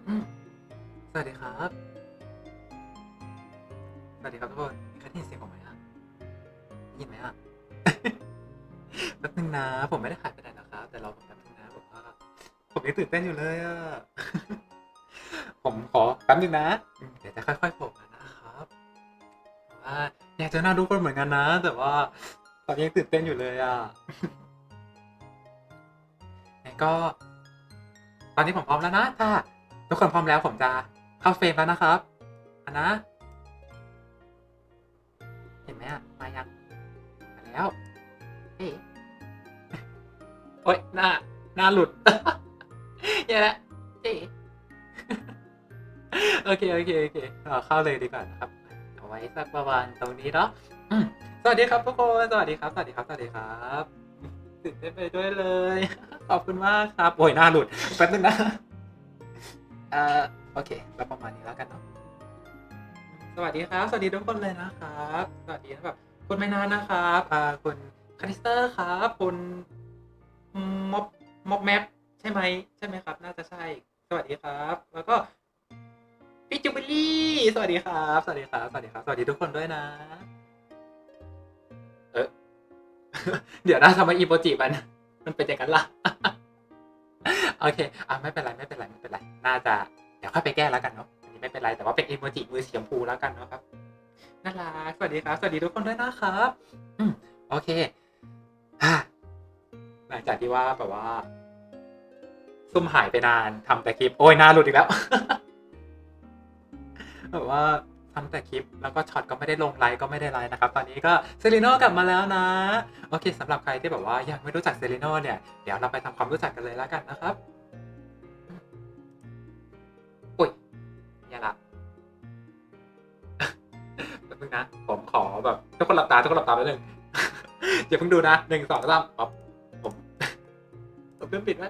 สวัสดีครับ สวัสดีครับทุกคนมีใครได้ยินเสียงผมไหมอะได้ยินไหมอะ แป๊บนึงนะ ผมไม่ได้หายไปไหนนะครับ แต่เรอผมแป๊บนึงนะผมว่าผมยังตื่นเต้นอยู่เลยอะ ผมขอแป๊บนึงนะ เดี๋ยวจะค่อยๆโผล่มานะครับแต่ว่าอยากจอหน้าทุกคนเหมือนกันนะ แต่ว่าตอนนี้ยังตื่นเต้นอยู่เลยอะงั้นก็ ตอนนี้ผมพร้อมแล้วนะถ้า คนพร้อมแล้วผมจะเข้าเฟรมแล้วนะครับอันนะ เห็นไหมอะ มายังมาแล้ว เอ๊ะโอ๊ยหน้า หน้าหลุดแย่แล้วเอ๊ะโอเค โอเค โอเคเอาเข้าเลยดีกว่านะครับ เอาไว้สักประมาณตรงนี้เนาะสวัสดีครับทุกคน สวัสดีครับ สวัสดีครับ สวัสดีครับตื่นเต้นไปด้วยเลย ขอบคุณมากครับ โอ้ยหน้าหลุด แป๊บนึงนะ เอ่อโอเคแล้วประมาณนี้แล้วกันเนาะสวัสดีครับ สวัสดีทุกคนเลยนะครับ สวัสดีแบบคุณไม่นานนะครับอ่าคุณคาริสเตอร์ครับคุณม็อบม็อบแมปใช่ไหมใช่ไหมครับ น่าจะใช่ สวัสดีครับ แล้วก็พี่จูบิลี่สวัสดีครับ สวัสดีครับ สวัสดีครับ สวัสดีทุกคนด้วยนะ เออเดี๋ยวนะทำไมอีโปจิมัน มันเป็นอย่างนั้นล่ะ โอเคอะไม่เป็นไรไม่เป็นไรไม่เป็นไร น่าจะเดี๋ยวค่อยไปแก้แล้วกันเนาะอันนี้ไม่เป็นไรแต่ว่าเป็นอีโมจิมือสีชมพูแล้วกันเนาะครับน่ารักสวัสดีครับ สวัสดีทุกคนด้วยนะครับอืมโอเคหลังจากที่ว่าแบบว่า ซุ่มหายไปนานทำแต่คลิป โอ้ยหน้าหลุดอีกแล้วแบบว่าทำแต่คลิปแล้วก็ช็อตก็ไม่ได้ลงไลฟ์ก็ไม่ได้ไลฟ์นะครับ ตอนนี้ก็เซรีโนกลับมาแล้วนะ โอเคสำหรับใครที่แบบว่ายังไม่รู้จักเซรีโนเนี่ย เดี๋ยวเราไปทำความรู้จักกันเลยแล้วกันนะครับ งนะผมขอแบบทุกคนหลับตาทุกคนหลับตาไปหนึ่งอย่าเพิ่งดูนะหนึ่งสองสามอ๋อผมผมเพิ่งปิดไว้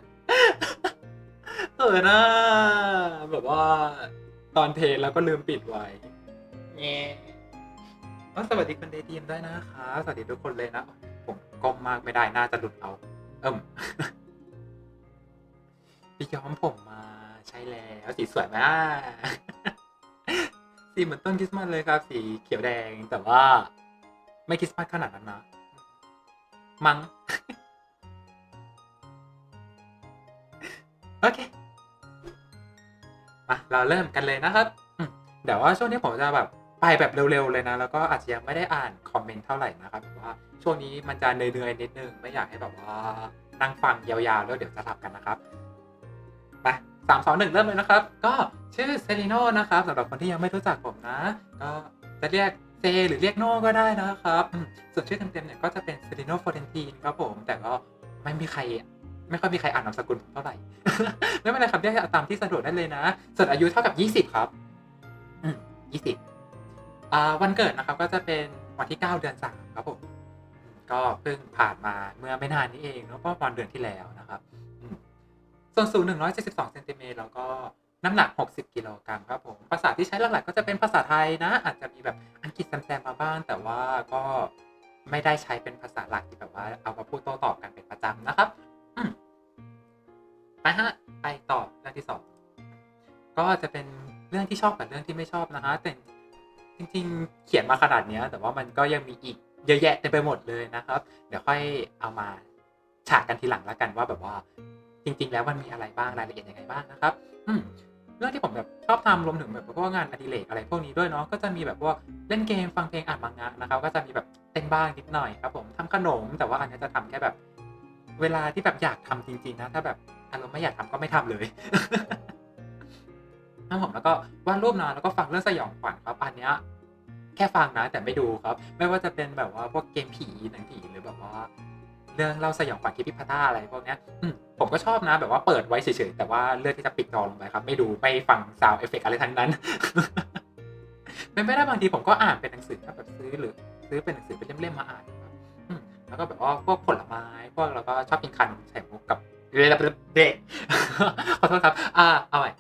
เออนะแบบว่าตอนเทแล้วก็ลืมปิดไว้แง่อ๋อสวัสดีคุณเดทีมด้นะคะสวัสดีทุกคนเลยนะ ผมก้มมากไม่ได้น่าจะหลุดเอา เอิ่มพี่ย้อมผมมาใช่แล้วสีสวยมาก สีเหมือนต้นคริสต์มาสเลยครับ สีเขียวแดงแต่ว่า ไม่คริสต์มาสขนาดนั้นนะมัง้งโอเคมาเราเริ่มกันเลยนะครับเดี๋ยวว่าช่วงนี้ผมจะแบบไปแบบเร็วๆเลยนะ แล้วก็อาจจะยังไม่ได้อ่านคอมเมนต์เท่าไหร่นะครับว่าช่วงนี้มันจะเหนื่อยๆนิดนึงไม่อยากให้แบบว่านั่งฟังยาวๆแล้วเดี๋ยวจะหลับกันนะครับไปสามสองหนึ่งเริ่มเลยนะครับ ก็ ชื่อเซริโนนะครับสำหรับคนที่ยังไม่รู้จักผมนะ ก็จะเรียกเซหรือเรียกโนก็ได้นะครับส่วนชื่อเต็มๆเนี่ยก็จะเป็นเซริโนฟอเรนตีนครับผม แต่ก็ไม่มีใครไม่ค่อยมีใครอ่านนามสกุลผมเท่าไหร่ ไม่เป็นไรครับเรียกตามที่สะดวกได้เลยนะ ส่วนอายุเท่ากับ 20 ครับ อืม20อ่าวันเกิดนะครับก็จะเป็นวันที่ 9 เดือน 3 ครับผม ก็เพิ่งผ่านมาเมื่อไม่นานนี้เองเนาะประมาณเดือนที่แล้วนะครับส่วนสูง172เซนติเมตรแล้วก็ น้ำหนัก 60 กิโลกรัมครับผม ภาษาที่ใช้หลักๆก็จะเป็นภาษาไทยนะ อาจจะมีแบบอังกฤษแซมๆมาบ้าง แต่ว่าก็ไม่ได้ใช้เป็นภาษาหลักที่แบบว่าเอามาพูดโต้ตอบกันเป็นประจำนะครับไปฮะไปต่อเรื่องที่สองก็จะเป็นเรื่องที่ชอบกับเรื่องที่ไม่ชอบนะฮะแต่จริง ๆ เขียนมาขนาดเนี้ยแต่ว่ามันก็ยังมีอีกเยอะแยะเต็มไปหมดเลยนะครับ เดี๋ยวค่อยเอามาฉากกันทีหลังแล้วกันว่าแบบว่า จริง ๆ แล้วมันมีอะไรบ้างรายละเอียดยังไงบ้างนะครับ อืม รื่องที่ผมแบบชอบทำรวมถึงแบบพวกงานอดิเรกอะไรพวกนี้ด้วยเนาะก็จะมีแบบพวกเล่นเกมฟังเพลงอ่านมังงะนะครับก็จะมีแบบเต้นบ้างนิดหน่อยครับผมทำขนม แต่ว่าอันนี้จะทำแค่แบบ เวลาที่แบบอยากทำจริง ๆ นะ ถ้าแบบอารมณ์ไม่อยากทำก็ไม่ทำเลยนะผมแล้วก็วาดรูปนะแล้วก็ฟังเรื่องสยองขวัญครับ อันเนี้ยแค่ฟังนะ แต่ไม่ดูครับ ไม่ว่าจะเป็นแบบว่าพวกเกมผีหนังผีหรือแบบว่า เรื่องเล่าสยองขวัญคิดพิพาท่าอะไรพวกเนี้ยอื ผมก็ชอบนะ แบบว่าเปิดไว้เฉยๆ แต่ว่าเลือกที่จะปิดจอลงไปครับ ไม่ดูไม่ฟังซาวเอฟเฟกอะไรทั้งนั้น เป็นไม่ได้บางทีผมก็อ่านเป็นหนังสือถ้าแบบซื้อหรือซื้อเป็นหนังสือเป็นเล่มๆมาอ่านครับแล้วก็แบบว่าพวกผลไม้พวกเราก็ชอบกินคันใส่มุกกับเดเดขอโทษครับ อ่าเอาใหม่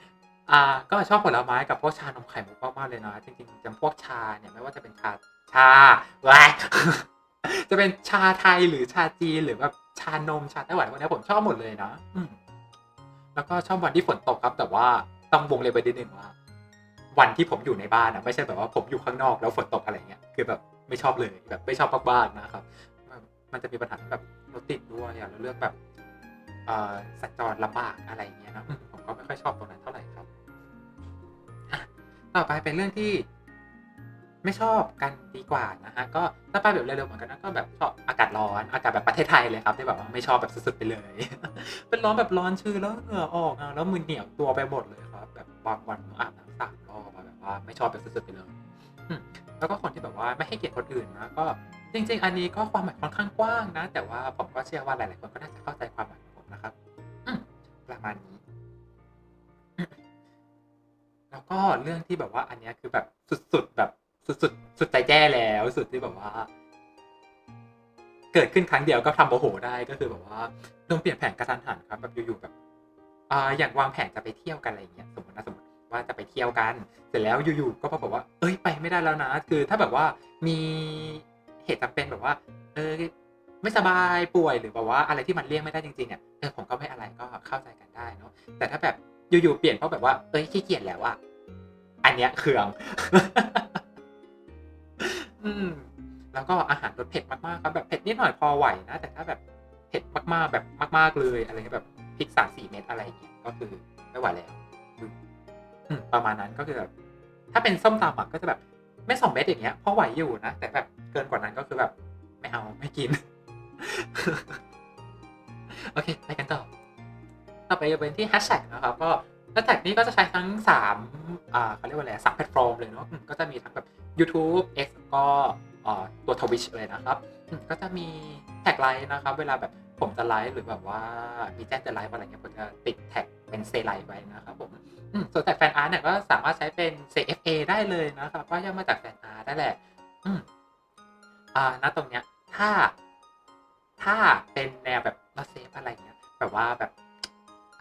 อ่าก็ชอบผลไม้กับพวกชานมไข่มุกมากๆเลยนะจริงๆจำพวกชาเนี่ยไม่ว่าจะเป็นชาชาว้าจะเป็นชาไทยหรือชาจีนหรือแบบ ชานมชาไต้หวันพวกเนี้ผมชอบหมดเลยนะอืแล้วก็ชอบวันที่ฝนตกครับ แต่ว่าต้องวงเลยไปนิดนึงว่า วันที่ผมอยู่ในบ้านอะไม่ใช่แบบว่าผมอยู่ข้างนอกแล้วฝนตกอะไรเงี้ยคือแบบไม่ชอบเลยแบบไม่ชอบมากๆนะครับ มันจะมีปัญหาแบบรถติดด้วยอะแล้วเรื่องแบบสัญจรลำบากอะไรเงี้ยนะผมก็ไม่ค่อยชอบตรงนั้นเท่าไหร่ครับต่อไปเป็นเรื่องที่ ไม่ชอบกันดีกว่านะฮะก็ถ้าไปแบบเร็วๆเหมือนกันนะก็แบบชอบอากาศร้อนอากาศแบบประเทศไทยเลยครับที่แบบว่าไม่ชอบแบบสุดๆไปเลย เป็นร้อนแบบร้อนชื้นแล้วเหงื่อออกแล้วมือเหนียวตัวไปหมดเลยครับ แบบบางวันอาบน้ำสามรอบแบบว่าไม่ชอบแบบสุดๆไปเลยแล้วก็คนที่แบบว่าไม่ให้เกียรติคนอื่นนะก็จริง ๆ อันนี้ก็ความหมายค่อนข้างกว้างนะ แต่ว่าผมก็เชื่อว่าหลายๆคนก็น่าจะเข้าใจความหมายของผมนะครับประมาณนี้แล้วก็เรื่องที่แบบว่าอันนี้คือแบบสุดๆแบบ สุดสุดใจแจ้แล้วสุดที่แบบว่า เกิดขึ้นครั้งเดียวก็ทำโมโหได้ก็คือแบบว่าโดนเปลี่ยนแผนกระทันหันครับแบบอยู่ๆแบบอ่าอย่างวางแผนจะไปเที่ยวกันอะไรอย่างเงี้ยสมมตินะสมมติว่าจะไปเที่ยวกัน เสร็จแล้วอยู่ๆก็บอกว่า เอ้ยไปไม่ได้แล้วนะ คือถ้าแบบว่ามีเหตุจำเป็นแบบว่า เออไม่สบายป่วยหรือแบบว่าอะไรที่มันเลี่ยงไม่ได้จริงๆอะเออผมก็ไม่อะไรก็เข้าใจกันได้เนาะแต่ถ้าแบบอยู่ๆเปลี่ยนเพราะแบบว่าเอ้ยขี้เกียจแล้วอะอันเนี้ยเคือง อืม แล้วก็อาหารรสเผ็ดมากๆครับแบบเผ็ดนิดหน่อยพอไหวนะ แต่ถ้าแบบเผ็ดมากๆแบบมาก ๆเลยอะไรแบบพริกสามสี่เม็ดอะไรอย่างเงี้ยก็คือไม่ไหวแล้วประมาณนั้นก็คือแบบถ้าเป็นส้มตำอะก็จะแบบ ไม่สองเม็ดอย่างเงี้ยพอไหวอยู่นะ แต่แบบเกินกว่านั้นก็คือแบบ ไม่เอาไม่กิน โอเค ไปกันต่อ ต่อไปจะเป็นที่แฮชแท็กนะครับ ก็แฮชแท็กนี้ก็จะใช้ทั้งสามอ่าเขาเรียกว่าอะไรสามแพลตฟอร์มเลยเนาะก็จะมีทั้งแบบ YouTube X ก็ตัว Twitch เลยนะครับ ก็จะมีแท็กไลน์นะครับ เวลาแบบผมจะไลฟ์หรือแบบว่ามีแจ้งจะไลฟ์อะไรเงี้ยผมจะติดแท็กเป็นเซไลฟ์ไว้นะครับผมส่วนแท็กแฟนอาร์ตเนี่ยก็สามารถใช้เป็น CFA ได้เลยนะครับก็ย่อมาจากแฟนอาร์ตได้แหละอืมอ่าณตรงเนี้ยถ้าถ้าเป็นแนวแบบเราเซฟอะไรเงี้ยแบบว่าแบบ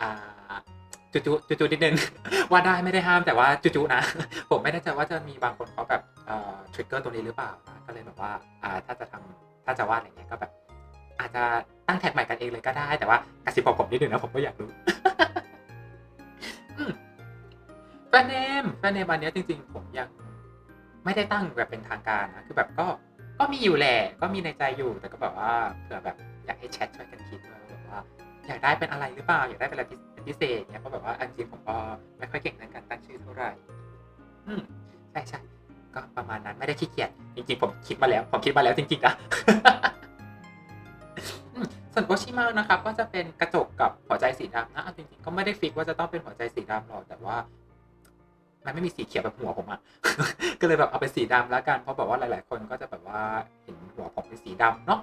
อ่าจุจุจุจุนิดนึงว่าได้ไม่ได้ห้ามแต่ว่าจุจุนะ ผมไม่แน่ใจว่าจะมีบางคนเขาแบบ ทริกเกอร์ตัวนี้หรือเปล่า ก็เลยแบบว่าถ้าจะทำถ้าจะวาดอะไรเงี้ยก็แบบ อาจจะตั้งแท็กใหม่กันเองเลยก็ได้ แต่ว่ากระซิบบอกผมนิดนึงนะผมก็อยากรู้แฟนเนมแฟนเนมอันนี้จริง ๆ ผมยังไม่ได้ตั้งแบบเป็นทางการนะคือแบบก็ก็มีอยู่แหละก็มีในใจอยู่แต่ก็แบบว่าเผื่อแบบอยากให้แชทช่วยกันคิดด้วยว่าแบบว่า อยากได้เป็นอะไรหรือเปล่า อยากได้เป็นอะไรพิเศษเนี่ยเพราะแบบว่าอันจริงผมก็ไม่ค่อยเก่งในการตั้งชื่อเท่าไหร่อืมใช่ใช่ ก็ประมาณนั้นไม่ได้ขี้เกียจจริงๆ ผมคิดมาแล้ว ผมคิดมาแล้วจริงๆนะส่วนโอชิมานะครับ ก็จะเป็นกระจกกับหัวใจสีดำนะจริงๆก็ไม่ได้ฟิกว่าจะต้องเป็นหัวใจสีดำหรอกแต่ว่า มันไม่มีสีเขียวแบบหัวผมอะก็เลยแบบเอาเป็นสีดำแล้วกันเพราะแบบว่าหลาย ๆ คนก็จะแบบว่าเห็นหัวผมเป็นสีดำเนาะ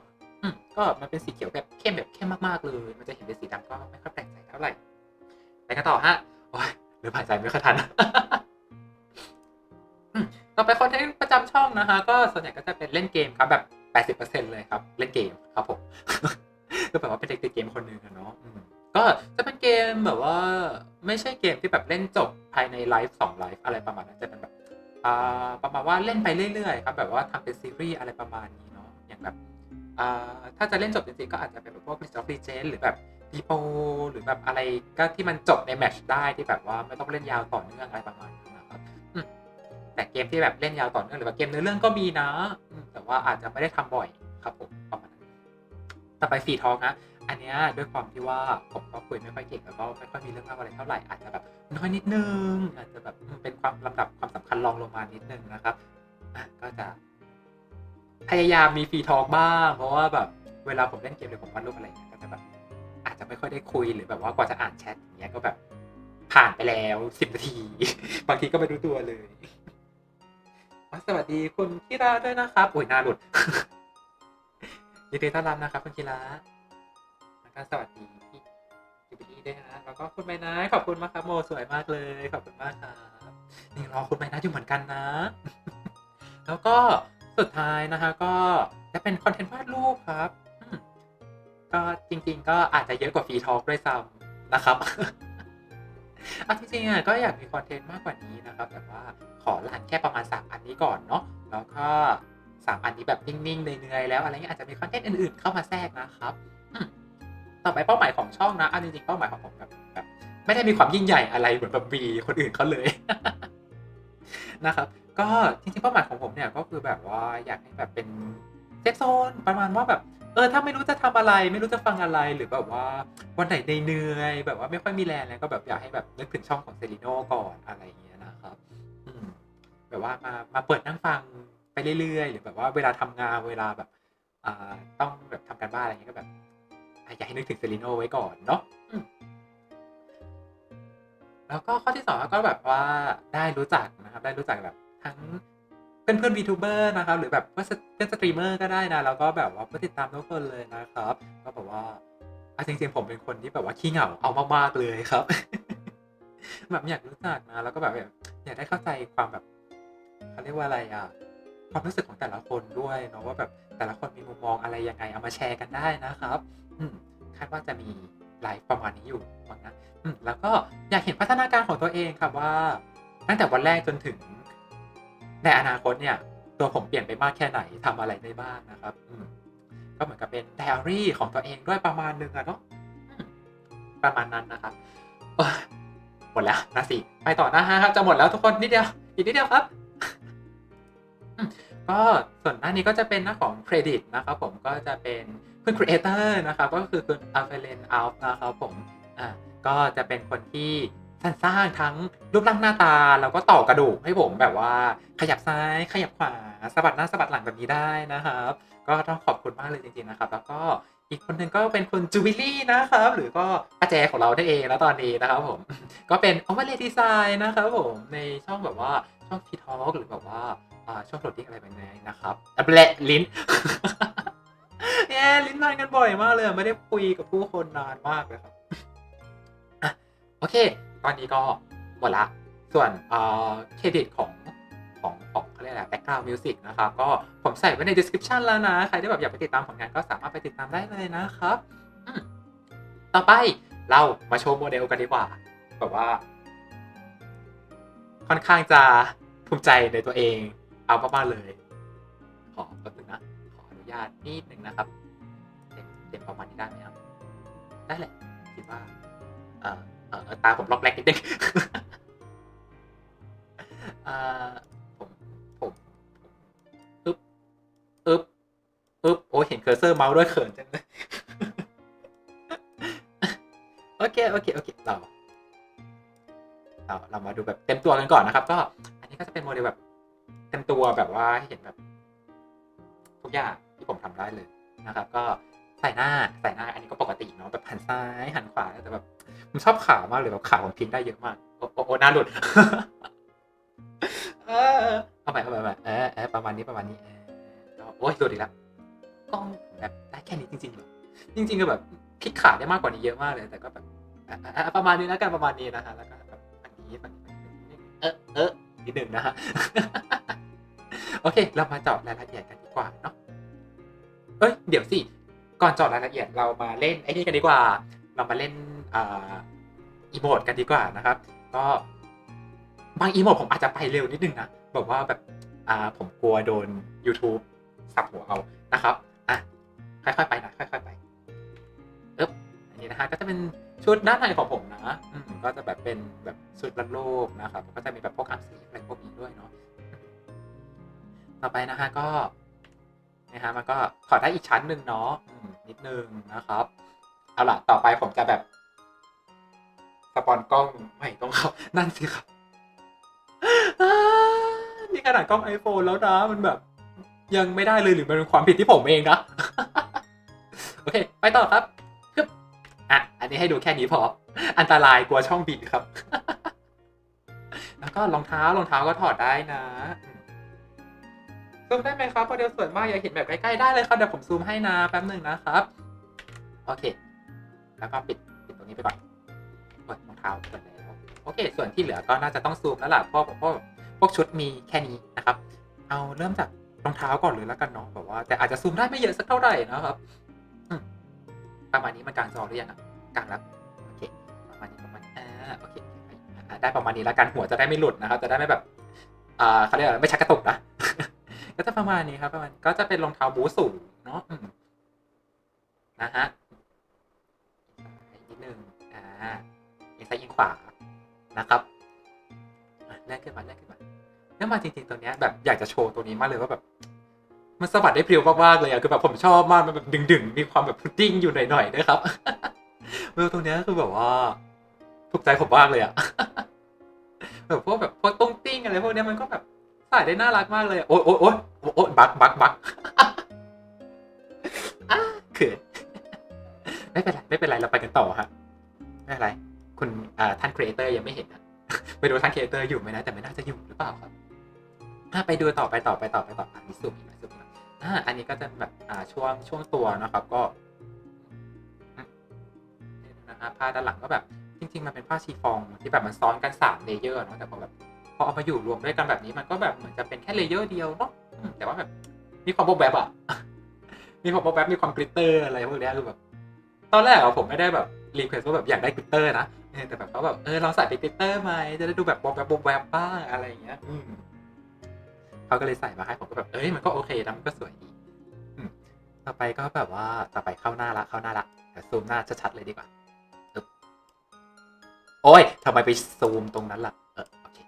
ก็มันเป็นสีเขียวแบบเข้มแบบเข้มมากๆเลย มันจะเห็นเป็นสีดำก็ไม่ค่อยแปลกใจเท่าไหร่ไปกันต่อฮะโอ้ยหรือหายใจไม่ค่อยทัน ต่อไปคอนเทนต์ประจำช่องนะฮะก็ส่วนใหญ่ก็จะเป็นเล่นเกมครับแบบ 80%เลยครับ เล่นเกมครับผมก็แบบว่าเป็นเด็กติดเกมคนหนึ่งอะเนาะก็จะเป็นเกมแบบว่าไม่ใช่เกมที่แบบเล่นจบภายในไลฟ์สองไลฟ์อะไรประมาณนั้นจะเป็นแบบอ่าประมาณว่าเล่นไปเรื่อยๆครับแบบว่าทำเป็นซีรีส์อะไรประมาณนี้เนาะอย่างแบบอ่าถ้าจะเล่นจบจริงๆก็อาจจะเป็นแบบพวก League of Legends หรือแบบดีโปหรือแบบอะไรก็ที่มันจบในแมตช์ได้ที่แบบว่าไม่ต้องเล่นยาวต่อเนื่องอะไรประมาณนั้น แต่เกมที่แบบเล่นยาวต่อเนื่องหรือว่าเกมเนื้อเรื่องก็มีนะ แต่ว่าอาจจะไม่ได้ทำบ่อยครับผมประมาณนั้นต่อไปฟรีทอล์กนะอันนี้ด้วยความที่ว่าผมก็คุยไม่ค่อยเก่งแล้วก็ไม่ค่อยมีเรื่องเล่าอะไรเท่าไหร่อาจจะแบบน้อยนิดนึง อาจจะแบบเป็นความลำดับความสำคัญรองลงมานิดนึงนะครับก็จะ พยายามมีฟรีทอล์กบ้าง เพราะว่าแบบเวลาผมเล่นเกมหรือผมวาดรูปอะไรเงี้ยก็จะแบบอาจจะไม่ค่อยได้คุยหรือแบบว่ากว่าจะอ่านแชทอย่างเงี้ยก็แบบผ่านไปแล้วสิบนาที บางทีก็ไม่รู้ตัวเลย สวัสดีคุณคิราด้วยนะครับอุ้ยหน้าหลุดยินดีต้อนรับนะครับคุณคิราแล้วก็สวัสดีพี่พี่พี่ด้วยนะแล้วก็คุณไมนะขอบคุณมากครับโมสวยมากเลยขอบคุณมากครับนี่รอคุณไมนะอยู่เหมือนกันนะ แล้วก็สุดท้ายนะคะก็จะเป็นคอนเทนต์วาดรูปครับก็จริงๆก็อาจจะเยอะกว่าฟรีทอล์กด้วยซ้ำนะครับ อาจริงๆอะก็อยากมีคอนเทนต์มากกว่านี้นะครับ แต่ว่าขอหลันแค่ประมาณสามอันนี้ก่อนเนาะแล้วก็สามอันนี้แบบนิ่งๆเหนื่อยๆแล้วอะไรเงี้ยอาจจะมีคอนเทนต์อื่นๆเข้ามาแทรกนะครับต่อไปเป้าหมายของช่องนะอันจริงๆเป้าหมายของผมแบบแบบไม่ได้มีความยิ่งใหญ่อะไรเหมือนแบบวีคนอื่นเขาเลยนะครับ ก็จริงๆเป้าหมายของผมเนี่ยก็คือแบบว่าอยากให้แบบเป็นเซฟโซนประมาณว่าแบบ เออถ้าไม่รู้จะทำอะไร ไม่รู้จะฟังอะไรหรือแบบว่าวันไหนเหนื่อยแบบว่าไม่ค่อยมีแรงแล้วก็แบบอยากให้แบบนึกถึงช่องของเซริโนก่อนอะไรอย่างเงี้ยนะครับอืมแบบว่ามามาเปิดนั่งฟังไปเรื่อยๆ หรือแบบว่าเวลาทำงานเวลาแบบอ่าต้องแบบทำการบ้านอะไรเงี้ยก็แบบอยากให้นึกถึงเซริโนไว้ก่อนเนาะแล้วก็ข้อที่สองก็แบบว่าได้รู้จักนะครับได้รู้จักแบบทั้ง เพื่อนเพื่อนวีทูเบอร์นะครับ หรือแบบเพื่อนเพื่อนสตรีมเมอร์ก็ได้นะ แล้วก็แบบว่าเพื่อติดตามทุกคนเลยนะครับ ก็แบบว่าอะจริงๆผมเป็นคนที่แบบว่าขี้เหงาเอามากๆเลยครับ แบบอยากรู้จักนะ แล้วก็แบบอยากได้เข้าใจความแบบเขาเรียกว่าอะไรอะความรู้สึกของแต่ละคนด้วยเนาะว่าแบบแต่ละคนมีมุมมองอะไรยังไงเอามาแชร์กันได้นะครับ อืมคาดว่าจะมีไลฟ์ประมาณนี้อยู่บ้างนะอืมแล้วก็อยากเห็นพัฒนาการของตัวเองครับว่า ตั้งแต่วันแรกจนถึง ในอนาคตเนี่ยตัวผมเปลี่ยนไปมากแค่ไหนทำอะไรได้บ้างนะครับก็เหมือนกับเป็นไดอารี่ของตัวเองด้วยประมาณนึงอะเนาะประมาณนั้นนะครับหมดแล้วนะสิไปต่อนะฮะครับจะหมดแล้วทุกคนนิดเดียวอีกนิดเดียวครับก็ส่วนหน้านี้ก็จะเป็นหน้าของเครดิตนะครับผมก็จะเป็นเพื่อนครีเอเตอร์นะครับก็คือคุณอัลเฟเรนอัลนะครับผมอ่าก็จะเป็นคนที่ สร้างทั้งรูปร่างหน้าตาแล้วก็ต่อกระดูกให้ผมแบบว่าขยับซ้ายขยับขวาสะบัดหน้าสะบัดหลังแบบนี้ได้นะครับ ก็ต้องขอบคุณมากเลยจริงๆนะครับ แล้วก็อีกคนหนึ่งก็เป็นคุณจูบิลี่นะครับ หรือก็อาแจของเราได้เองแล้วตอนนี้นะครับผม ก็เป็นอ v เ r เลดีไซน์นะครับผมในช่องแบบว่าช่องพีทอ k หรือแบบว่าช่องโหลดดิ้งอะไรแบบนี้นะครับอ่แบลลิ้นแย่ลิ้นนานกันบ่อยมากเลย ไม่ได้คุยกับผู้คนนานมากเลยครับโอเค ตอนนี้ก็หมดละ ส่วนเครดิตของของของเขาเรียกอะไร background music นะครับ ก็ผมใส่ไว้ใน description แล้วนะ ใครที่แบบอยากไปติดตามผลงานก็สามารถไปติดตามได้เลยนะครับ ต่อไปเรามาโชว์โมเดลกันดีกว่า แบบว่า ค่อนข้างจะภูมิใจในตัวเองเอามาๆเลย ขอแป๊บนึงนะ ขออนุญาตนิดนึงนะครับเต็มเต็มประมาณนี้ได้ไหมครับ ได้แหละคิดว่า เอ่อ เออตาผมล็อกแรกนิดนึงอ่อผมผมอึ๊บอึ๊บอึ๊บโอ้เห็นเคอร์เซอร์เมาส์ด้วยเขินจังเลยโอเคโอเคโอเคเราเราเรามาดูแบบเต็มตัวกันก่อนนะครับ ก็ อันนี้ก็จะเป็นโมเดลแบบ เต็มตัวแบบว่าให้เห็นแบบทุกอย่างที่ผมทำได้เลยนะครับ ก็ใส่หน้าใส่หน้า อันนี้ก็ปกติเนาะแบบหันซ้ายหันขวาแต่แบบ ผมชอบขามากเลยแบบขาของพิงได้เยอะมาก โอ้โหน้าหลุดเอาไปเอาไปเอาไปเออเออประมาณนี้ประมาณนี้โอ้ยหลุดอีกแล้วกล้องแบบได้แค่นี้จริงๆหรอจริงๆก็แบบพลิกขาได้มากกว่านี้เยอะมากเลยแต่ก็แบบประมาณนี้แล้วกันประมาณนี้นะฮะแล้วก็แบบอันนี้ฝั่งทีเออเออนิดหนึ่งนะฮะโอเค เรามาเจาะรายละเอียดกันดีกว่าเนาะเอ้ยเดี๋ยวสิก่อนเจาะรายละเอียดเรามาเล่นไอ้นี่กันดีกว่า เรามาเล่นอีโมดกันดีกว่านะครับ ก็บางอีโมดผมอาจจะไปเร็วนิดนึงนะแบบว่าแบบผมกลัวโดน YouTube สับหัวเอานะครับอะค่อยๆไปนะค่อยๆไปเอ๊บอันนี้นะฮะก็จะเป็นชุดด้านในของผมนะอืมก็จะแบบเป็นแบบชุดรัดโลกนะครับก็จะมีแบบพวกอักเสบอะไรพวกนี้ด้วยเนาะต่อไปนะฮะก็นะฮะมันก็ขอได้อีกชั้นหนึ่งเนาะนิดนึงนะครับ เอาล่ะ ต่อไปผมจะแบบ สปอนกล้องไม่ต้องครับ นั่นสิครับนี่ขนาดกล้อง iPhone แล้วนะ มันแบบ ยังไม่ได้เลยหรือมันเป็นความผิดที่ผมเองนะ โอเค ไปต่อครับฮึบอะ อันนี้ให้ดูแค่นี้พอ อันตรายกลัวช่องบิดครับ แล้วก็รองเท้ารองเท้าก็ถอดได้นะซูมได้ไหมครับโมเดลสวยมากอยากเห็นแบบใกล้ๆได้เลยครับ เดี๋ยวผมซูมให้นะแป๊บหนึ่งนะครับ โอเค แล้วก็ปิดปิดตรงนี้ไปก่อนเปิดรองเท้าเปิดแล้วโอเค ส่วนที่เหลือก็น่าจะต้องซูมแล้วล่ะเพราะเพราะพวกชุดมีแค่นี้นะครับ เอาเริ่มจากรองเท้าก่อนเลยแล้วกันเนาะแบบว่าแต่อาจจะซูมได้ไม่เยอะสักเท่าไหร่นะครับประมาณนี้มันกลางจอหรือยังอะกลางแล้วโอเคประมาณนี้ประมาณอ่าโอเคได้ประมาณนี้แล้วกันหัวจะได้ไม่หลุดนะครับ จะได้ไม่แบบอ่าเขาเรียกไรไม่ชักกระตุกนะก็จะประมาณนี้ครับประมาณก็จะเป็นรองเท้าบูสูงเนาะนะฮะ อีกนิดนึงอ่าอีกซ้ายเอียงขวานะครับอะเลื่อนขึ้นมาเลื่อนขึ้นมาเลื่อนมาจริงๆตัวเนี้ยแบบอยากจะโชว์ตัวนี้มากเลยว่าแบบ มันสะบัดได้เพรียวมากๆเลยอะคือแบบผมชอบมากมันแบบดึงๆมีความแบบพุดดิ้งอยู่หน่อยๆด้วยครับเวลตรงเนี้ยคือแบบว่าถูกใจผมมากเลยอะแบบพวกแบบพวกตุ้งติ้งอะไรพวกเนี้ยมันก็แบบใส่ได้น่ารักมากเลยโอ๊ยโอ๊ยโอ๊ยโอ๊ยโอ๊ยบักบักบักเขินไม่เป็นไรไม่เป็นไรเราไปกันต่อฮะไม่เป็นไร คุณท่านครีเอเตอร์ยังไม่เห็นนะไปดูท่านครีเอเตอร์อยู่ไหมนะแต่ไม่น่าจะอยู่หรือเปล่าครับไปดูต่อไปต่อไปต่อไปต่ออะมีสุ่มอีกสุ่มอ่าอันนี้ก็จะแบบอ่าช่วงช่วงตัวนะครับก็นะฮะผ้าด้านหลังก็แบบ จริง ๆ มันเป็นผ้าชีฟองที่แบบมันซ้อนกันสามเลเยอร์เนาะแต่พอแบบพอเอามาอยู่รวมด้วยกันแบบนี้มันก็แบบเหมือนจะเป็นแค่เลเยอร์เดียวเนาะแต่ว่าแบบมีความโบแบบอะมีความโบแบบมีความกลิตเตอร์อะไรพวกนี้คือแบบ ตอนแรกอะผมไม่ได้แบบรีเควสว่าแบบอยากได้กลิตเตอร์นะ ออแต่แบบเขาแบบเออลองใส่ป็นกลิเตอร์ไหมจะได้ดูแบบโบแบบโบแบบบ้างอะไรอย่างเงี้ย อืมเขาก็เลยใส่มาให้ผมก็แบบเอ้ยมันก็โอเคนะมันก็สวยดีต่อไปก็แบบว่าต่อไปเข้าหน้าละเข้าหน้าละแต่ซูมหน้าชัดๆเลยดีกว่าโอ้ยทำไมไปซูมตรงนั้นล่ะเออโอเค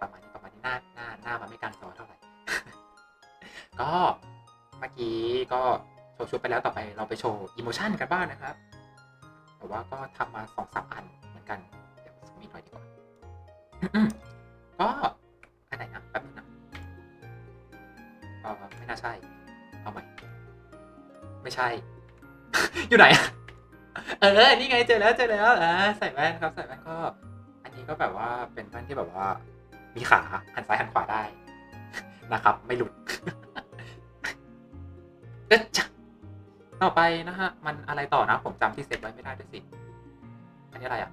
ประมาณนี้ประมาณนี้หน้าหน้าหน้ามันไม่กลางจอเท่าไหร่ ก็เมื่อกี้ก็โชว์ชุดไปแล้วต่อไปเราไปโชว์อิโมชันกันบ้างนะครับ แต่ว่าก็ทำมาสองสามอัน กันเดี๋ยวซูมอีกหน่อยดีกว่าก็อันไหนนะแป๊บนึงนะเออไม่น่าใช่ เอาใหม่ ไม่ใช่ อยู่ไหนอะเออ นี่ไงเจอแล้วเจอแล้วอ่าใส่แว่นครับใส่แว่นก็ อันนี้ก็แบบว่าเป็นแว่นที่แบบว่า มีขาหันซ้ายหันขวาได้นะครับ ไม่หลุดเอ๊ะจ้ะต่อไปนะฮะ มันอะไรต่อนะ ผมจำที่เซตไว้ไม่ได้ด้วยสิ อันนี้อะไรอะ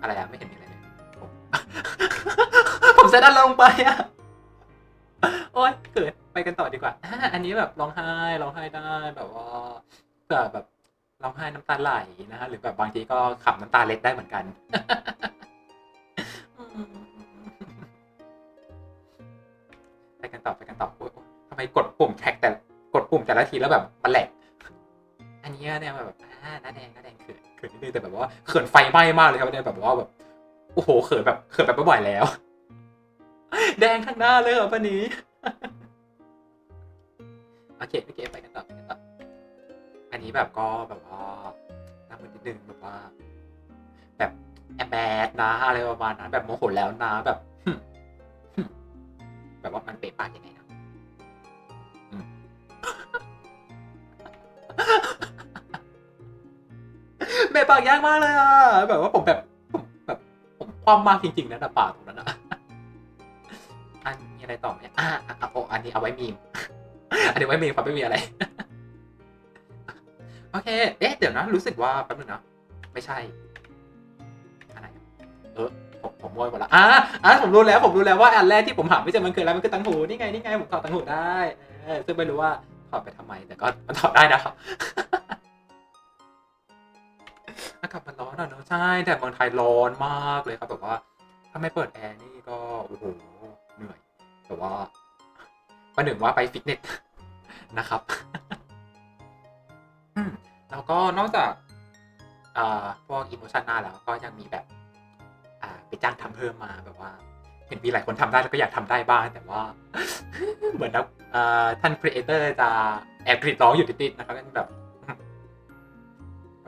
อะไรอะไม่เห็นมีอะไรเลยผมผมเซตอันลงไปอะโอ๊ยเกิดไปกันต่อดีกว่า อันนี้แบบร้องไห้ร้องไห้ได้แบบว่าเผื่อแบบร้องไห้น้ำตาไหลนะฮะหรือแบบบางทีก็ขำน้ำตาเล็ดได้เหมือนกันไปกันต่อไปกันต่อโอ๊ยทำไมกดปุ่มแท็กแต่กดปุ่มแต่ละทีแล้วแบบมันแหลกอันนี้เนี่ยแบบอ่าหน้าแดงหน้าแดงเขิน เขินนิดนึงแต่แบบว่าเขินไฟไหม้มากเลยครับเนี่ยแบบว่าแบบโอ้โหเขินแบบเขินแบบไม่ไหวแล้ว แดงข้างหน้าเลยเหรอปันนี้โอเคโอเคไปกันต่อไปกันต่ออันนี้แบบก็แบบว่าน่ามึนนิดนึงแบบว่า แบบแอบแบดนะอะไรประมาณนั้นแบบโมโหแล้วนะแบบ ปากยากมากเลยอะแบบว่าผมแบบผมแบบผมความมากจริงๆนะนะปากตรงนั้นอะอันมีอะไรต่อไหมอ่าอะอะโอ้อันนี้เอาไว้มีมอันนี้ไว้มีมครับไม่มีอะไร โอเค เอ๊ะเดี๋ยวนะ รู้สึกว่าแป๊บนึงนะไม่ใช่อะไรเออผมผมโวยหมดละอะอะผมรู้แล้ว ผมรู้แล้วว่าอันแรกที่ผมหาไม่เจอมันคืออะไรมันคือตังหูนี่ไงนี่ไงผมถอดตังหูได้ซึ่งไม่รู้ว่าถอดไปทำไมแต่ก็มันถอดได้นะครับากาศมันร้อนอะเนอะใช่แต่เมืองไทยร้อนมากเลยครับแบบว่า ถ้าไม่เปิดแอร์นี่ก็โอ้โหเหนื่อย แต่ว่าประหนึ่งว่าไปฟิตเนสนะครับแล้วก็นอกจากอ่าพวกอิโมชันนาแล้วก็ยังมีแบบไปจ้างทำเพิ่มมาแบบว่า เห็นมีหลายคนทำได้แล้วก็อยากทำได้บ้างแต่ว่า เหมือนนะอ่าท่านครีเอเตอร์จะแอบกรีดร้องอยู่ติดๆนะครับแบบ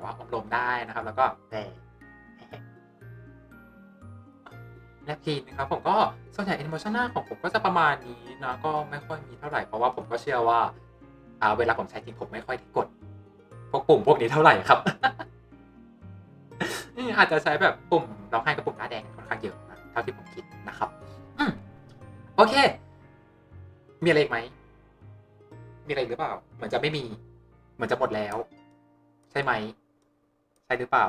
แบบว่าอมลมได้นะครับ แล้วก็แต่แลปพีนนะครับผมก็ส่วนใหญ่ emotion หน้าของผมก็จะประมาณนี้นะก็ไม่ค่อยมีเท่าไหร่เพราะว่าผมก็เชื่อว่าอ่าเวลาผมใช้จริงผมไม่ค่อยได้กดพวกปุ่มพวกนี้เท่าไหร่ครับอืมอาจจะใช้แบบปุ่มร้องไห้กับปุ่มหน้าแดงค่อนข้างเยอะนะเท่าที่ผมคิดนะครับอืมโอเค มีอะไรอีกไหม มีอะไรอีกหรือเปล่า เหมือนจะไม่มี เหมือนจะหมดแล้ว ใช่ไหมใช่หรือเปล่า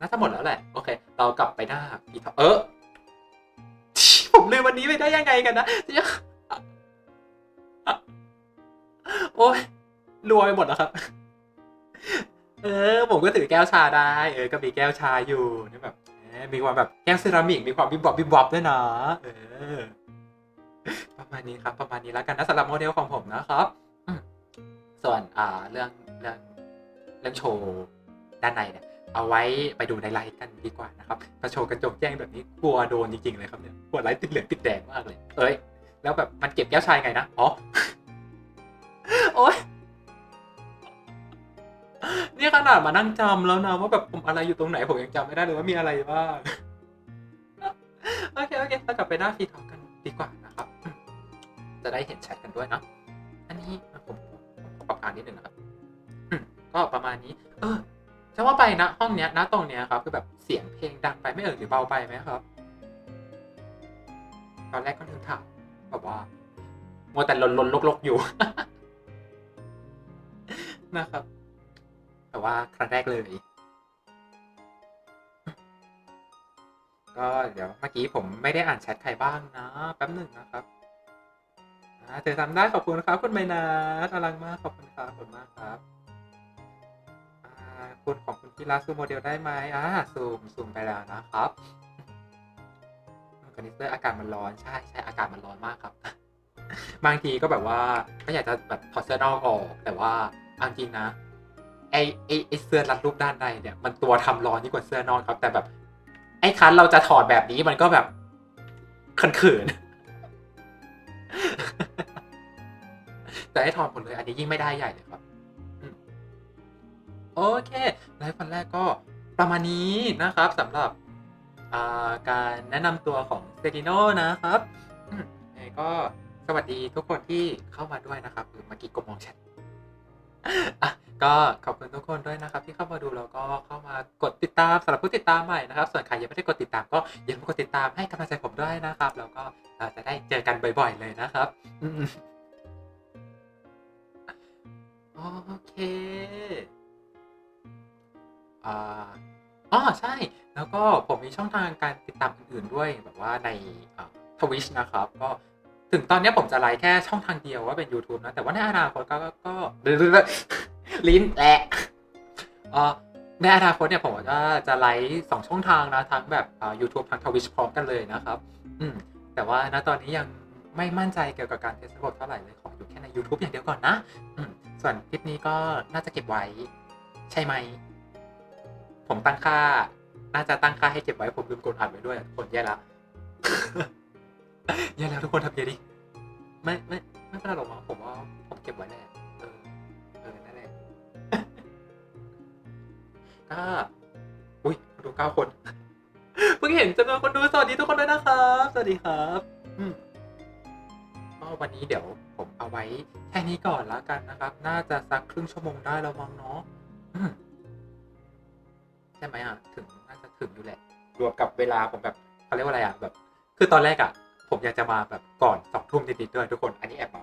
น่าจะหมดแล้วแหละ โอเค เรากลับไปหน้าพีทอเออ ผมลืมวันนี้ไปได้ยังไงกันนะ โอ้ยรวยหมดแล้วครับ เออ ผมก็ถือแก้วชาได้ เออ ก็มีแก้วชาอยู่นี่แบบมีความแบบแก้วเซรามิก มีความบิบบบบิบบบด้วยนะ เออ ประมาณนี้ครับ ประมาณนี้แล้วกันนะสำหรับโมเดลของผมนะครับ ส่วนอ่าเรื่องเรื่องเรื่องโชว์ ด้านในเนี่ยเอาไว้ไปดูในไลฟ์กันดีกว่านะครับมาโชว์กระจกแจ้งแบบนี้กลัวโดนจริงๆเลยครับเนี่ยกลัวไลฟ์ติดเหลืองติดแดงมากเลย เอ้ย แล้วแบบมันเก็บแก้วชายไงนะ อ๋อ โอ๊ยนี่ขนาดมานั่งจำแล้วนะว่าแบบผมอะไรอยู่ตรงไหนผมยังจำไม่ได้เลยว่ามีอะไรบ้างโอเคโอเคเรากลับไปหน้าฟีทอกันดีกว่านะครับ จะได้เห็นแชทกันด้วยเนาะอันนี้ผมปรับการนิดนึงนะครับก็ประมาณนี้ เออ จะว่าไปนะห้องเนี้ยนะตรงเนี้ยครับคือแบบเสียงเพลงดังไปไม่เอ่ยหรือเบาไปไหมครับ ตอนแรกก็นึกถามแบบว่ามัวแต่ลนลนลกๆอยู่นะครับ แต่ว่าครั้งแรกเลย ก็เดี๋ยวเมื่อกี้ผมไม่ได้อ่านแชทใครบ้างนะ แป๊บหนึ่งนะครับอ่าเธอทำได้ขอบคุณครับ คุณไมนาตารังมากขอบคุณครับขอบคุณมากครับ คุณของคุณพี่รักซูมโมเดลได้ไหมอ่าซูมซูมไปแล้วนะครับคอนดิเซอร์อากาศมันร้อนใช่ใช่อากาศมันร้อนมากครับ บางทีก็แบบว่าก็อยากจะแบบถอดเสื้อนอกออก แต่ว่าอาจริงนะไอไอไอเสื้อรัดรูปด้านในเนี่ย มันตัวทำร้อนยิ่งกว่าเสื้อนอกครับ แต่แบบ ไอ้คันเราจะถอดแบบนี้มันก็แบบเขินๆแต่ให้ถอดหมดเลย อันนี้ยิ่งไม่ได้ใหญ่เลยครับ โอเคไลฟ์วันแรกก็ประมาณนี้นะครับสำหรับาการแนะนำตัวของเซติโนนะครับก็สวัสดีทุกคนที่เข้ามาด้วยนะครับเออเมื่อกี้กดมองแชทก็ขอบคุณทุกคนด้วยนะครับ ที่เข้ามาดูแล้วก็เข้ามากดติดตามสำหรับผู้ติดตามใหม่นะครับ ส่วนใครยังไม่ได้กดติดตามก็อย่าลืมกดติดตามให้กำลังใจผมด้วยนะครับ แล้วก็จะได้เจอกันบ่อย ๆ เลยนะครับโอเค อ่าอ๋อใช่ แล้วก็ผมมีช่องทางการติดตามอื่นๆด้วยแบบว่าในทวิชนะครับ ก็ถึงตอนนี้ผมจะไลฟ์แค่ช่องทางเดียวว่าเป็น YouTube นะ แต่ว่าในอนาคตก็ก็ลิ้นแหละเออในอนาคตเนี่ยผมว่าจะไลฟ์สองช่องทางนะ ทั้งแบบอ่า YouTube ทั้งทวิชพร้อมกันเลยนะครับ อืมแต่ว่าณตอนนี้ยังไม่มั่นใจเกี่ยวกับการเทสระบบเท่าไหร่เลย ขออยู่แค่ใน YouTube อย่างเดียวก่อนนะ ส่วนคลิปนี้ก็น่าจะเก็บไว้ใช่ไหม ผมตั้งค่า น่าจะตั้งค่าให้เก็บไว้ผมลืมกดอัดไว้ด้วยทุกคนแย่แล้วแย่แล้วทุกคนทำยังดีไม่ไม่ไม่เป็นไรหรอกมั้งผมว่าผมเก็บไว้แหละเออเออนั่นแหละก็อุ้ยดูเก้าคนเพิ่งเห็นจำนวนคนดูสวัสดีทุกคนด้วยนะครับ สวัสดีครับอืมก็วันนี้เดี๋ยวผมเอาไว้แค่นี้ก่อนแล้วกันนะครับ น่าจะสักครึ่งชั่วโมงได้แล้วมั้งเนาะ ใช่ไหมอะถึงน่าจะถึงอยู่แหละรวมกับเวลาผมแบบเขาเรียกว่าอะไรอะแบบ คือตอนแรกอะ ผมอยากจะมาแบบก่อนสองทุ่มนิดๆด้วยทุกคน อันนี้แอบเมา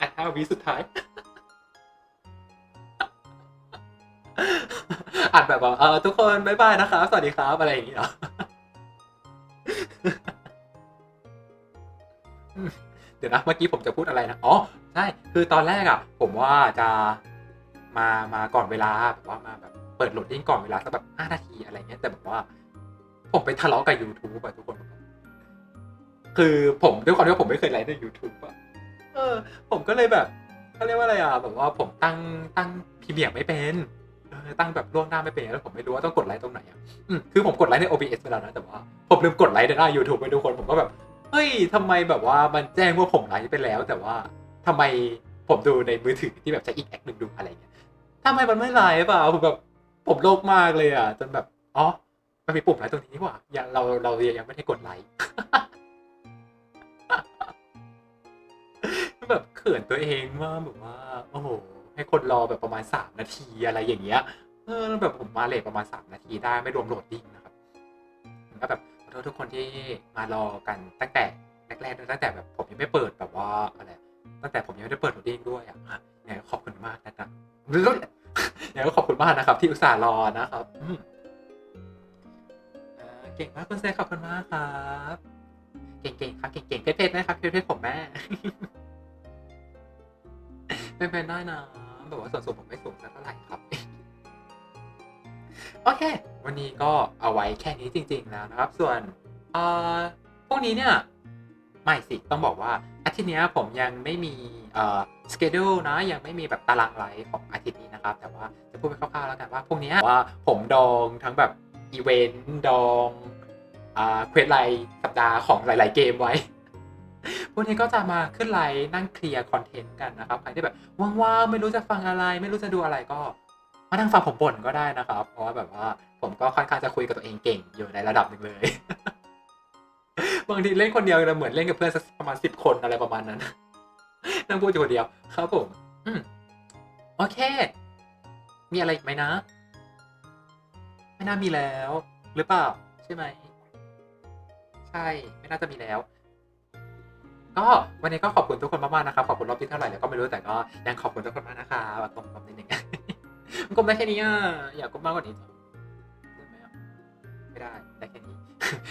อันห้าวิสุดท้ายอัดแบบว่าเออทุกคนบายบายนะครับ สวัสดีครับ อะไรอย่างงี้เนาะอืมเดี๋ยวนะเมื่อกี้ผมจะพูดอะไรนะ อ๋อ ใช่ คือตอนแรกอะ ผมว่าจะมามาก่อนเวลาแบบว่ามาแบบ เปิดโหลดดิ้งก่อนเวลาสักแบบห้านาทีอะไรเงี้ยแต่แบบว่า ผมไปทะเลาะกับ YouTube อะทุกคน คือผมด้วยความที่ว่าผมไม่เคยไลฟ์ใน YouTube อะเออ ผมก็เลยแบบเขาเรียกว่าอะไรอะแบบว่าผมตั้งตั้งพรีเมียร์ไม่เป็นตั้งแบบล่วงหน้าไม่เป็นแล้วผมไม่รู้ว่าต้องกดไลค์ตรงไหนอะคือผมกดไลค์ใน OBS ไปแล้วนะแต่ว่าผมลืมกดไลค์ในหน้า YouTube ไปทุกคนผมก็แบบเฮ้ยทำไมแบบว่ามันแจ้งว่าผมไลค์ไปแล้ว แต่ว่าทำไมผมดูในมือถือที่แบบใช้อีกแอคหนึ่งดูอะไรเงี้ยทำไมมันไม่ไลค์เปล่าผมแบบ ผมโลกมากเลยอะจนแบบอ๋อมันมีปุ่มไลค์ตรงนี้นี่หว่ายังเราเรายังไม่ได้กดไลค์แบบเขินตัวเองมากแบบว่าโอ้โหให้คนรอแบบประมาณสามนาทีอะไรอย่างเงี้ยเออแบบผมมาเลทประมาณสามนาทีได้ไม่รวมโหลดดิ้งนะครับก็แบบขอโทษทุกคนที่มารอกันตั้งแต่แรกๆตั้งแต่แบบผมยังไม่เปิดแบบว่าอะไรตั้งแต่ผมยังไม่ได้เปิดโหลดดิ้งด้วยอะนะขอบคุณมากนะครับหรือ ยังก็ขอบคุณมากนะครับ ที่อุตส่าห์รอนะครับเก่งมากคุณเซขอบคุณมากครับ เก่งๆครับ เก่งๆเพชรๆนะครับเพชรๆผมแม่เป็นไปได้นะแบบว่าส่วนสูงผมไม่สูงสักเท่าไหร่ครับ โอเค วันนี้ก็เอาไว้แค่นี้จริง ๆ แล้วนะครับ ส่วนเอ่อพวกนี้เนี่ยไม่สิต้องบอกว่าอาทิตย์นี้ผมยังไม่มีเอ่อสเกดูนะยังไม่มีแบบตารางไลฟ์ของอาทิตย์นี้นะนะครับ แต่ว่าจะพูดไปคร่าวๆแล้วกันว่าพวกนี้ว่าผมดองทั้งแบบอีเวนต์ดองอ่าเควสไลน์สัปดาห์ของหลาย ๆ เกมไว้ พวกนี้ก็จะมาขึ้นไลน์นั่งเคลียร์คอนเทนต์กันนะครับ ใครที่แบบว่างๆไม่รู้จะฟังอะไร ไม่รู้จะดูอะไรก็มานั่งฟังผมบ่นก็ได้นะครับ เพราะว่าแบบว่าผมก็ค่อนข้างจะคุยกับตัวเองเก่งอยู่ในระดับหนึ่งเลย บางทีเล่นคนเดียวเหมือนเล่นกับเพื่อนสักประมาณสิบคนอะไรประมาณนั้น นั่งพูดอยู่คนเดียวครับผม อืมโอเค มีอะไรอีกไหมนะ ไม่น่ามีแล้ว หรือเปล่า ใช่ไหม ใช่ ไม่น่าจะมีแล้ว ก็วันนี้ก็ขอบคุณทุกคนมากๆนะครับ ขอบคุณรอบที่เท่าไหร่แล้วก็ไม่รู้แต่ก็ยังขอบคุณทุกคนมากนะครับกลมๆนิดนึงมันกลมได้แค่นี้อะอยากกลมมากกว่านี้ไมอ่ไม่ได้ได้แค่นี้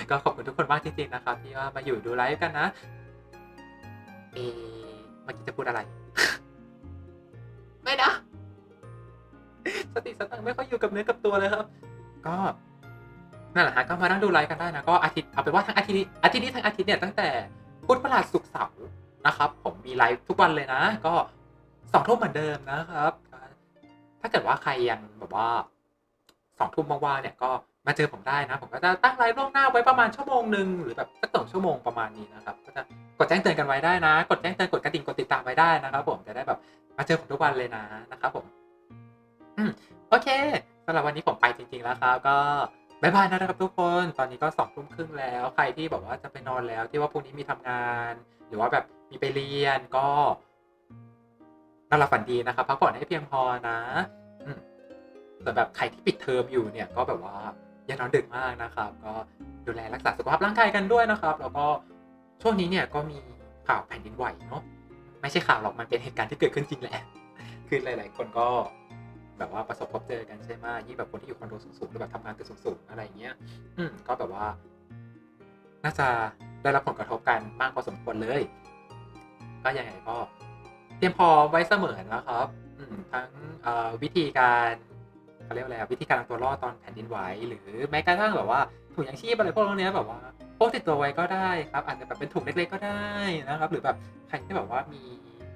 ก็ขอบคุณทุกคนมากจริงๆนะครับที่ว่ามาอยู่ดูไลฟ์กันนะเออเมื่อกี้จะพูดอะไร ไม่นะ สติสตังไม่ค่อยอยู่กับเนื้อกับตัวเลยครับ ก็นั่นแหละฮะก็มานั่งดูไลฟ์กันได้นะก็อาทิตย์เอาเป็นว่าทั้งอาทิตย์อาทิตย์นี้ทั้งอาทิตย์เนี่ยตั้งแต่พุธพฤหัสศุกร์เสาร์นะครับ ผมมีไลฟ์ทุกวันเลยนะ ก็สองทุ่มเหมือนเดิมนะครับ ถ้าเกิดว่าใครยังแบบว่าสองทุ่มว่างๆเนี่ยก็มาเจอผมได้นะ ผมก็จะตั้งไลฟ์ล่วงหน้าไว้ประมาณชั่วโมงหนึ่งหรือแบบสักสองชั่วโมงประมาณนี้นะครับ ก็จะกดแจ้งเตือนกันไว้ได้นะ กดแจ้งเตือนกดกระดิ่งกดติดตามไว้ได้นะครับ ผมจะได้แบบมาเจอผมทุกวันเลยนะนะครับผม โอเคสำหรับวันนี้ผมไปจริง ๆ แล้วครับ ก็บายบายนะครับทุกคน ตอนนี้ก็สองทุ่มครึ่งแล้ว ใครที่แบบว่าจะไปนอนแล้ว ที่ว่าพรุ่งนี้มีทำงาน หรือว่าแบบมีไปเรียนก็นอนหลับฝันดีนะครับ พักผ่อนให้เพียงพอนะส่วนแบบใครที่ปิดเทอมอยู่เนี่ย ก็แบบว่าอย่านอนดึกมากนะครับ ก็ดูแลรักษาสุขภาพร่างกายกันด้วยนะครับ แล้วก็ช่วงนี้เนี่ยก็มีข่าวแผ่นดินไหวเนาะไม่ใช่ข่าวหรอกมันเป็นเหตุการณ์ที่เกิดขึ้นจริงแหละคือหลาย ๆ คนก็ แบบว่าประสบพบเจอกันใช่ไหมยิ่งแบบคนที่อยู่คอนโดสูงๆหรือแบบทำงานตึกสูงๆอะไรอย่างเงี้ย อืมก็แบบว่า น่าจะได้รับผลกระทบกันมากพอสมควรเลย ก็ยังไงก็เตรียมพร้อมไว้เสมอนะครับ อืมทั้งวิธีการเขาเรียกว่าอะไรวิธีการตัวรอดตอนแผ่นดินไหวหรือแม้กระทั่งแบบว่าถุงยางชีพอะไรพวกนี้แบบว่าพกติดตัวไว้ก็ได้ครับ อาจจะแบบเป็นถุงเล็กๆก็ได้นะครับ หรือแบบใครที่แบบว่ามี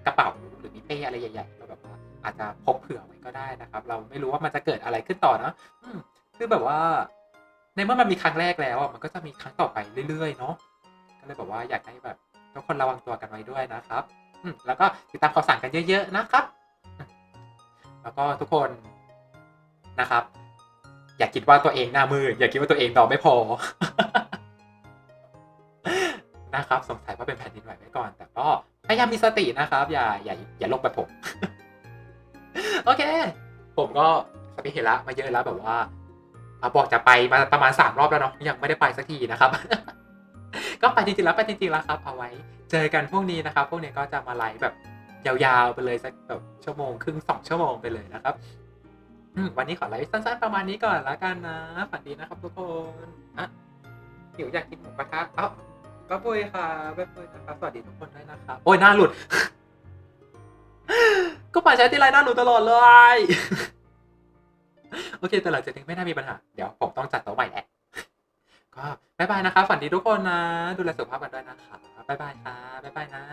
กระเป๋าหรือมีเป้อะไรใหญ่ๆก็แบบว่า อาจจะพกเผื่อไว้ก็ได้นะครับ เราไม่รู้ว่ามันจะเกิดอะไรขึ้นต่อนะอืคือแบบว่า ในเมื่อมันมีครั้งแรกแล้วมันก็จะมีครั้งต่อไปเรื่อยๆเนาะก็เลยแบบว่าอยากให้แบบทุกคนระวังตัวกันไว้ด้วยนะครับอืแล้วก็ติดตามข่าวสารกันเยอะๆนะครับ แล้วก็ทุกคนนะครับ อย่าคิดว่าตัวเองหน้ามืดอย่าคิดว่าตัวเองดอไม่พอนะครับ สงสัยว่าเป็นแผ่นดินไหวไว้ก่อน แต่ก็พยายามมีสตินะครับ อย่าอย่าอย่าลงแบบผม โอเค ผมก็สเปเฮระมาเยอะแล้วแบบว่าอะบอกจะไปมาประมาณสามรอบแล้วเนาะยังไม่ได้ไปสักทีนะครับ ก็ไปจริงๆแล้วไปจริงๆแล้วครับ เอาไว้ เจอกันพวกนี้นะครับ พวกนี้ก็จะมาไลฟ์แบบยาวๆไปเลยสักแบบชั่วโมงครึ่งสองชั่วโมงไปเลยนะครับวันนี้ขอไลฟ์สั้นๆประมาณนี้ก่อนแล้วกันนะฝันดีนะครับทุกคนอะหิวอยากกินหมูกระทะเอ้าก็ปุ้ยค่ะบ๊ายบายนะครับสวัสดีทุกคนด้วยนะครับโอ้ยหน้าหลุด ก็ป่าใช้ที่ไรหน้าหนูตลอดเลย โอเค แต่หลังจากนี้ไม่น่ามีปัญหา เดี๋ยวผมต้องจัดโต๊ะใหม่แหละก็บายบายนะครับฝันดีทุกคนนะ ดูแลสุขภาพกันด้วยนะคะบายบายค่ะบายบายนะ